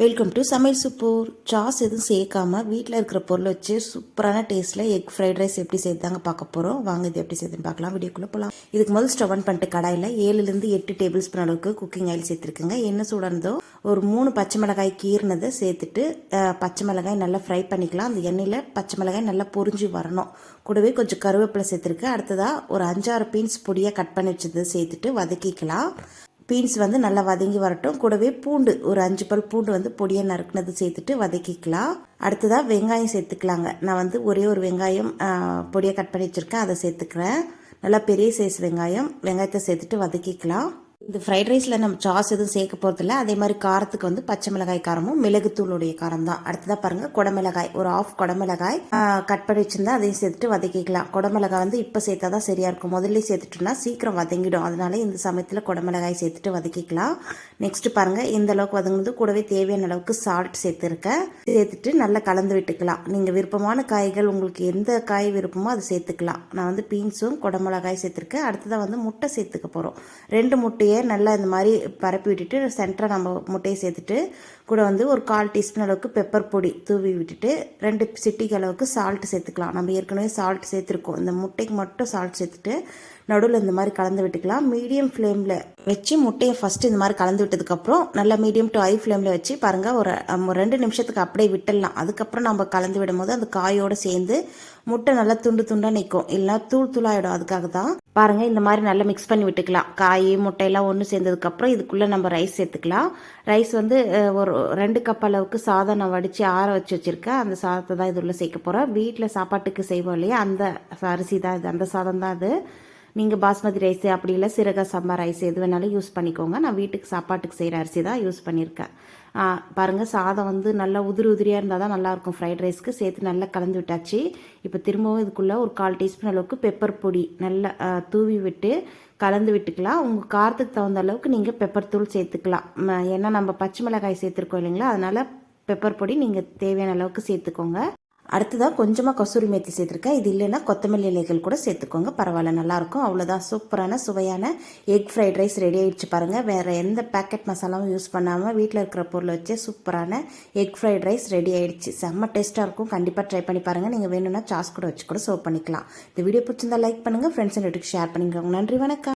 Welcome to சமையல் சூப்பூர். Sauce எதுவும் சேர்க்காம வீட்டில் இருக்கிற பொருளை வச்சு சூப்பரான டேஸ்ட்டில் எக் ஃப்ரைட் ரைஸ் எப்படி செய்தாங்க பார்க்க போகிறோம் வாங்க இது எப்படி செய்யுதுன்னு பார்க்கலாம். வீடியோக்குள்ளே போகலாம் இதுக்கு முதல் ஸ்டவ் ஆன் பண்ணிட்டு கடாயில் ஏழுலேருந்து எட்டு டேபிள் ஸ்பூன் அளவுக்கு குக்கிங் ஆயில் சேர்த்துருக்குங்க. என்ன சூடானதோ ஒரு மூணு பச்சை மிளகாய் கீறினதை சேர்த்துட்டு பச்சை மிளகாய் நல்லா ஃப்ரை பண்ணிக்கலாம். அந்த எண்ணெயில் பச்சை மிளகாய் நல்லா பொரிஞ்சு வரணும். கூடவே கொஞ்சம் கருவேப்பிலை சேர்த்துருக்கு. அடுத்ததாக ஒரு அஞ்சாறு பீன்ஸ் பொடியாக கட் பண்ணி வச்சது சேர்த்துட்டு வதக்கிக்கலாம். பீன்ஸ் வந்து நல்லா வதங்கி வரட்டும். கூடவே பூண்டு ஒரு அஞ்சு பல் பூண்டு வந்து பொடியாக நறுக்குனது சேர்த்துட்டு வதக்கிக்கலாம். அடுத்ததாக வெங்காயம் சேர்த்துக்கலாங்க. நான் வந்து ஒரே ஒரு வெங்காயம் பொடியாக கட் பண்ணி வச்சுருக்கேன். அதை சேர்த்துக்கிறேன். நல்லா பெரிய சைஸ் வெங்காயம். வெங்காயத்தை சேர்த்துட்டு வதக்கிக்கலாம். இந்த ஃப்ரைட் ரைஸில் நம்ம சாஸ் எதுவும் சேர்க்க போகிறதில்ல அதே மாதிரி காரத்துக்கு வந்து பச்சை மிளகாய் காரமும் மிளகுத்தூளுடைய காரம் தான் அடுத்ததாக பாருங்கள் குடமிளகாய் ஒரு ஆஃப் குடமிளகாய். கட் பண்ணி வச்சுருந்தா அதையும் சேர்த்துட்டு வதக்கிக்கலாம். குடமிளகாய் வந்து இப்போ சேர்த்தா தான் சரியாக இருக்கும். முதல்ல சேர்த்துட்டோம்னா சீக்கிரம் வதங்கிடும். அதனால இந்த சமயத்தில் குடமிளகாய் சேர்த்துட்டு வதக்கிக்கலாம். நெக்ஸ்ட்டு பாருங்கள் இந்த அளவுக்கு வதங்குனது கூடவே தேவையான அளவுக்கு சால்ட் சேர்த்துருக்கேன் சேர்த்துட்டு நல்லா கலந்து விட்டுக்கலாம். நீங்கள் விருப்பமான காய்கள் உங்களுக்கு எந்த காய் விருப்பமோ அதை சேர்த்துக்கலாம். நான் வந்து பீன்ஸும் குடமிளகாய் சேர்த்துருக்கேன். அடுத்ததாக வந்து முட்டை சேர்த்துக்க போகிறோம் ரெண்டு முட்டையை நல்லா இந்த மாதிரி பரப்பி விட்டுட்டு சென்டராக நம்ம முட்டையை சேர்த்துட்டு கூட வந்து ஒரு கால் டீஸ்பூன் அளவுக்கு பெப்பர் பொடி தூவி விட்டுட்டு ரெண்டு சிட்டிக்கு அளவுக்கு சால்ட் சேர்த்துக்கலாம். நம்ம ஏற்கனவே சால்ட் சேர்த்துருக்கோம். இந்த முட்டைக்கு மட்டும் சால்ட் சேர்த்துட்டு நடுவில் இந்த மாதிரி கலந்து விட்டுக்கலாம். மீடியம் ஃப்ளேமில் வச்சு முட்டையை ஃபஸ்ட்டு இந்த மாதிரி கலந்து விட்டதுக்கப்புறம் நல்லா மீடியம் டு ஹை ஃப்ளேமில் வச்சு பாருங்கள் ஒரு ரெண்டு நிமிஷத்துக்கு அப்படியே விட்டுடலாம். அதுக்கப்புறம் நம்ம கலந்து விடும்போது அந்த காயோடு சேர்ந்து முட்டை நல்லா துண்டு துண்டாக நிற்கும் இல்லைனா தூள் தூளாயிடும். அதுக்காக தான் பாருங்கள் இந்த மாதிரி நல்லா மிக்ஸ் பண்ணி விட்டுக்கலாம். காய் முட்டையெல்லாம் ஒன்று சேர்ந்ததுக்கப்புறம் இதுக்குள்ளே நம்ம ரைஸ் சேர்த்துக்கலாம். ரைஸ் வந்து ஒரு ரெண்டு கப் அளவுக்கு சாதம் நான் வடித்து ஆற வச்சு வச்சுருக்கேன். அந்த சாதத்தை தான் இது உள்ளே சேர்க்க போகிறேன் வீட்டில் சாப்பாட்டுக்கு செய்வோம் இல்லையா? அந்த அரிசி தான் இது. அந்த சாதம் தான் அது. நீங்கள் பாஸ்மதி ரைஸ் அப்படி இல்லை சீரக சம்பா ரைஸ் எது வேணாலும் யூஸ் பண்ணிக்கோங்க. நான் வீட்டுக்கு சாப்பாட்டுக்கு செய்கிற அரிசி தான் யூஸ் பண்ணியிருக்கேன் பாருங்கள் சாதம் வந்து நல்லா உதிரி உதிரியாக இருந்தால் தான் நல்லாயிருக்கும். ஃப்ரைட் ரைஸ்க்கு சேர்த்து நல்லா கலந்து விட்டாச்சு. இப்போ திரும்பவும் இதுக்குள்ளே ஒரு கால் டீஸ்பூன் அளவுக்கு பெப்பர் பொடி நல்லா தூவி விட்டு கலந்து விட்டுக்கலாம். உங்கள் காரத்துக்கு தகுந்த அளவுக்கு நீங்கள் பெப்பர் தூள் சேர்த்துக்கலாம். ஏன்னா நம்ம பச்சை மிளகாய் சேர்த்துருக்கோம் இல்லைங்களா? அதனால் பெப்பர் பொடி நீங்கள் தேவையான அளவுக்கு சேர்த்துக்கோங்க. அடுத்ததாக கொஞ்சமாக கசூரி மேத்தி சேர்த்துருக்கேன். இது இல்லைன்னா கொத்தமல்லி இலைகள் கூட சேர்த்துக்கோங்க. பரவாயில்ல நல்லாயிருக்கும். அவ்வளோதான் சூப்பரான சுவையான எக் ஃப்ரைட் ரைஸ் ரெடி ஆகிடுச்சு பாருங்கள் வேறு எந்த பேக்கெட் மசாலாவும் யூஸ் பண்ணாமல் வீட்டில் இருக்கிற பொருளை வச்சு சூப்பரான எக் ஃப்ரைட் ரைஸ் ரெடி ஆகிடுச்சு செம்ம டேஸ்ட்டாக இருக்கும். கண்டிப்பாக ட்ரை பண்ணி பாருங்கள் நீங்கள் வேணும்னா சாஸ் கூட வச்சு கூட சர்வ் பண்ணிக்கலாம். இந்த வீடியோ பிடிச்சிருந்தா லைக் பண்ணுங்கள் ஃப்ரெண்ட்ஸ் அண்ட் ஷேர் பண்ணிக்கோங்க. நன்றி வணக்கம்.